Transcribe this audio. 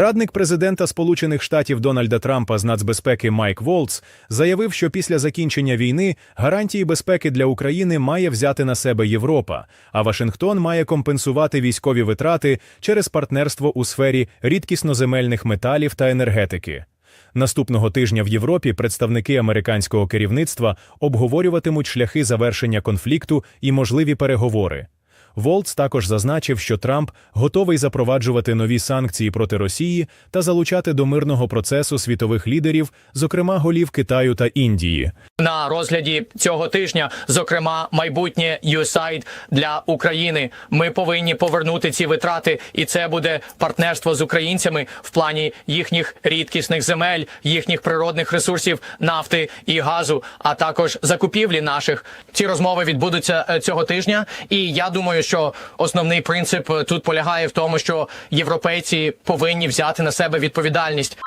Радник президента Сполучених Штатів Дональда Трампа з нацбезпеки Майк Волц заявив, що після закінчення війни гарантії безпеки для України має взяти на себе Європа, а Вашингтон має компенсувати військові витрати через партнерство у сфері рідкісноземельних металів та енергетики. Наступного тижня в Європі представники американського керівництва обговорюватимуть шляхи завершення конфлікту і можливі переговори. Волц також зазначив, що Трамп готовий запроваджувати нові санкції проти Росії та залучати до мирного процесу світових лідерів, зокрема голів Китаю та Індії. на розгляді цього тижня, зокрема майбутнє USAID для України. Ми повинні повернути ці витрати, і це буде партнерство з українцями в плані їхніх рідкісних земель, їхніх природних ресурсів, нафти і газу, а також закупівлі наших. Ці розмови відбудуться е, цього тижня. І я думаю, що основний принцип е, тут полягає в тому, що європейці повинні взяти на себе відповідальність.